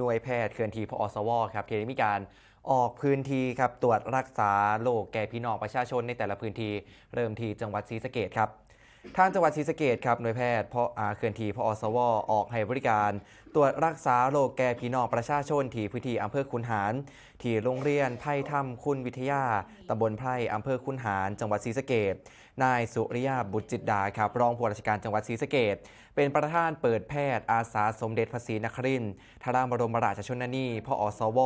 หน่วยแพทย์เคลื่อนที่พอสวครับที่ได้มีการออกพื้นที่ครับตรวจรักษาโรคแก่พี่น้องประชาชนในแต่ละพื้นที่เริ่มที่จังหวัดศรีสะเกดครับทางจังหวัดศรีสะเกดครับหน่วยแพทย์พออาเคลื่อนที่พอสวออกให้บริการตรวจรักษาโรคแก่พี่น้องประชาชนที่พื้นที่อำเภอคุนหาร ที่โรงเรียนไผ่ถ้ำคุณวิทยาตำบลไพร่อำเภอคุนหาร จังหวัดศรีสะเกษนายสุริยาบุตรจิตดาครับรองผู้ราชการจังหวัดศรีสะเกษเป็นประธานเปิดแพทย์อาสาสมเด็จพระศรีนครินทร์ทราบรมราชชนนีพออสว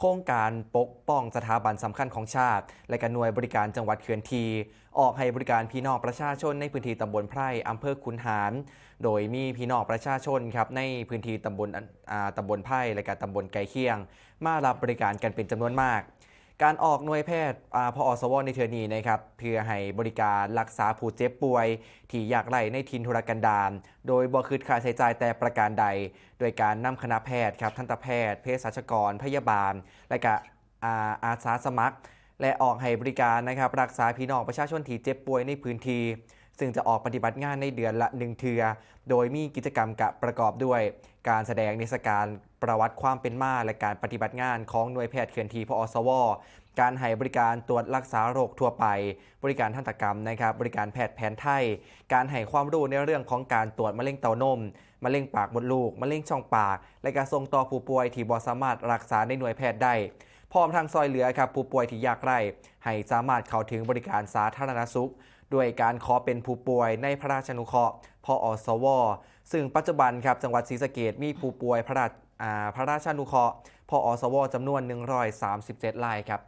โครงการปกป้องสถาบันสำคัญของชาติ และการหน่วยบริการจังหวัดเขื่อนที ออกให้บริการพี่น้องประชาชนในพื้นที่ตำบลไพร่อำเภอคุนหาร โดยมีพี่น้องประชาชนครับในพื้นที่ตำบลตำบลไพ่และก็ตำบลไก่เคียง มารับบริการกันเป็นจำนวนมาก การออกหน่วยแพทย์อพอสวในเทือนีนะครับเพื่อให้บริการรักษาผู้เจ็บป่วย ที่อยากไล่ในทินทุรกันดารโดยบ่คืดค่าใช้จ่ายแต่ประการใด โดยการนำคณะแพทย์ครับทันตแพทย์เภสัชกร พยาบาล และก็อาอาสาสมัคร และออกให้บริการนะครับรักษาพี่น้องประชาชนที่เจ็บป่วยในพื้นที่ ซึ่งจะออกปฏิบัติงานในเดือนละหนึ่งเทือ โดยมีกิจกรรมกะประกอบด้วย การแสดงนิทรรศการประวัติความเป็นมาและการปฏิบัติงานของหน่วยแพทย์เคลื่อนที่พอสวการให้บริการตรวจรักษาโรคทั่วไป บริการทันตกรรมนะครับ บริการแพทย์แผนไทย การให้ความรู้ในเรื่องของการตรวจมะเร็งเต้านม มะเร็งปากมดลูก มะเร็งช่องปาก และการส่งต่อผู้ป่วยที่บ่สามารถรักษาในหน่วยแพทย์ได้ พร้อมทางซอยเหลือครับผู้ป่วยที่ยากไร้ให้สามารถเข้าถึงบริการสาธารณสุข ด้วยการขอเป็นผู้ป่วยในพระราชานุเคราะห์พออสว ซึ่งปัจจุบันครับจังหวัดศรีสะเกดมีผู้ป่วยพระราชาพระราชานุเคราะห์พออสวจำนวน 137รายครับ